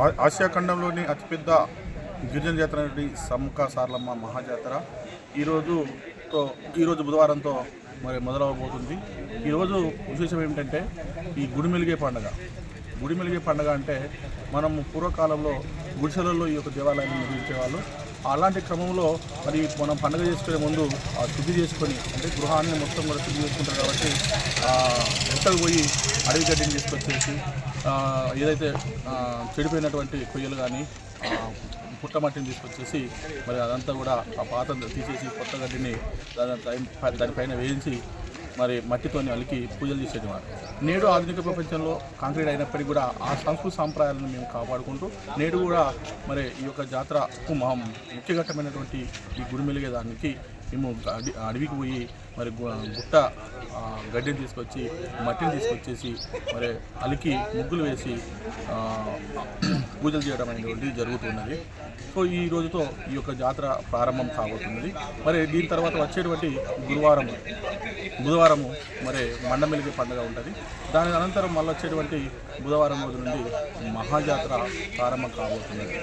ఆ- ఆసియా ఖండంలోని అతిపెద్ద గిరిజన జాతర నుండి సమ్క సార్లమ్మ మహాజాతర ఈరోజుతో ఈరోజు బుధవారంతో మరి మొదలవబోతుంది. ఈరోజు విశేషం ఏమిటంటే ఈ గుడిమెలిగే పండుగ. గుడిమెలిగే పండుగ అంటే మనము పూర్వకాలంలో గుడిసెలలో ఈ యొక్క దేవాలయాన్ని నిర్మించేవాళ్ళు. అలాంటి క్రమంలో మరి మనం పండుగ చేసుకునే ముందు ఆ శుద్ధి చేసుకొని అంటే గృహాన్ని మొత్తం కూడా శుద్ధి చేసుకుంటారు కాబట్టి ఆ, ఎంతకు పోయి అడవి గడ్డిని తీసుకొచ్చేసి ఏదైతే చెడిపోయినటువంటి కొయ్యలు కానీ పుట్టమట్టిని తీసుకొచ్చేసి మరి అదంతా కూడా ఆ పాత్ర తీసేసి కొత్త గడ్డిని దాని దానిపైన వేయించి మరి మట్టితోని అలికి పూజలు చేసేటివారు నేడు ఆధునిక ప్రపంచంలో కాంక్రీట్ అయినప్పటికీ కూడా ఆ సంస్కృతి సాంప్రదాయాలను మేము కాపాడుకుంటూ నేడు కూడా మరి ఈ యొక్క జాతరకు మహా ముఖ్యఘట్టమైనటువంటి ఈ గుడి మెలిగే దానికి మేము అడి అడవికి పోయి మరి గుట్ట గడ్డిని తీసుకొచ్చి మట్టిని తీసుకొచ్చేసి మరి అలికి ముగ్గులు వేసి పూజలు చేయడం అనేటువంటిది జరుగుతున్నది. సో ఈ రోజుతో ఈ యొక్క జాతర ప్రారంభం కాబోతున్నది. మరి దీని తర్వాత వచ్చేటువంటి గురువారం బుధవారము మరి మండమెలిగి పండుగ ఉంటుంది. దాని అనంతరం మళ్ళీ వచ్చేటువంటి బుధవారం రోజు నుండి మహాజాతర ప్రారంభం కాబోతున్నది.